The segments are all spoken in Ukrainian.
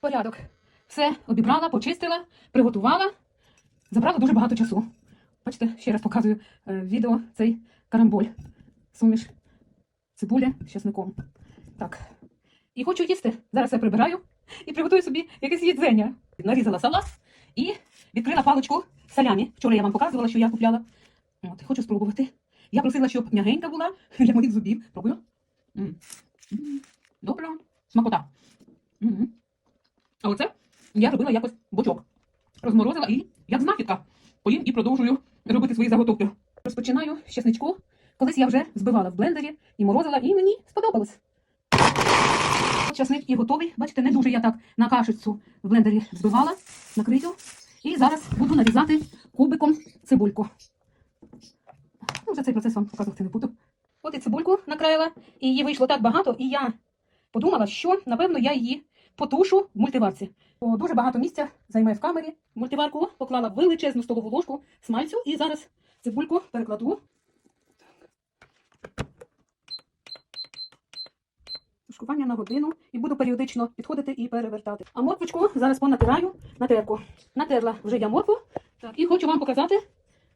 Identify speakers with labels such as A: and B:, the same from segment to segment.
A: Порядок. Все обібрала, почистила, приготувала. Забрала дуже багато часу. Бачите, ще раз показую е, відео цей карамболь. Суміш цибуля з часником. Так. І хочу їсти. Зараз я прибираю і приготую собі якесь їдзення. Нарізала салат і відкрила паличку салямі. Вчора я вам показувала, що я купляла. От, хочу спробувати. Я просила, щоб м'ягенька була для моїх зубів. Пробую. М. Смакота. М. А оце я робила якось бочок. Розморозила і як знахідка. Поїм і продовжую робити свої заготовки. Розпочинаю з чесничку. Колись я вже збивала в блендері і морозила, і мені сподобалось. Часник і готовий. Бачите, не дуже я так на кашицю в блендері збивала, накрию. І зараз буду нарізати кубиком цибульку. Ну, вже цей процес вам показувати не буду. От і цибульку накраїла, і її вийшло так багато, і я подумала, що напевно я її потушу в мультиварці. Дуже багато місця займає в камері. Мультиварку поклала величезну столову ложку смальцю і зараз цибульку перекладу. Тушкування на годину і буду періодично підходити і перевертати. А морквочку зараз понатираю на терку. Натерла вже я моркву. Так, і хочу вам показати,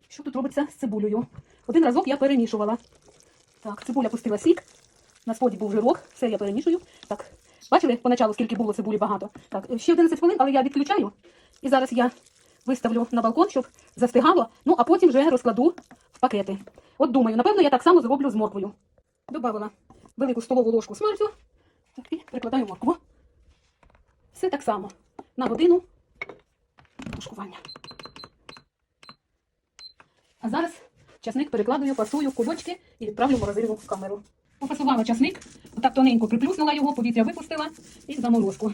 A: що тут робиться з цибулею. Один разок я перемішувала. Так, цибуля пустила сік. На споді був жирок, все я перемішую. Так, бачили поначалу, скільки було цибулі багато. Так, ще 11 хвилин, але я відключаю. І зараз я виставлю на балкон, щоб застигало. Ну, а потім вже розкладу в пакети. От думаю, напевно, я так само зроблю з морквою. Добавила велику столову ложку смальцю. Так, і прикладаю моркву. Все так само. На годину тушкування. А зараз часник перекладую, фасую в кульочки і відправлю в морозильну камеру. Пофасувала часник, отак тоненько приплюснула його, повітря випустила і заморозку.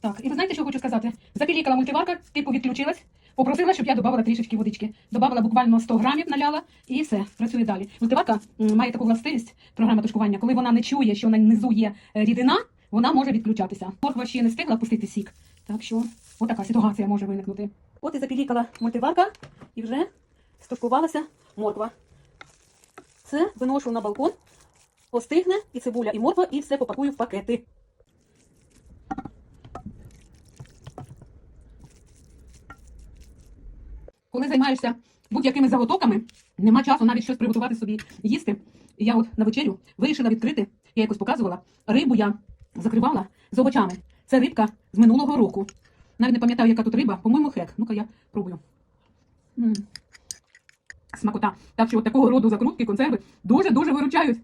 A: Так, і ви знаєте, що хочу сказати? Запілікала мультиварка, типу відключилась, попросила, щоб я додавала трішечки водички. Добавила буквально 100 грамів, наляла і все, працює далі. Мультиварка має таку властивість, програма тушкування, коли вона не чує, що низу є е, рідина, вона може відключатися. Морква ще не встигла пустити сік. Так що отака ситуація може виникнути. От і запілікала мультиварка, і вже стушкувалася морква. Це виношу на балкон, остигне і цибуля, і морква, і все попакую в пакети. Коли займаєшся будь-якими заготовками, нема часу навіть щось приготувати собі їсти. Я от на вечерю вирішила відкрити, я якось показувала, рибу я закривала з овочами. Це рибка з минулого року. Навіть не пам'ятаю, яка тут риба, по-моєму, хек. Ну-ка я пробую. М. Смакота. Так що от такого роду закрутки, консерви дуже-дуже виручають.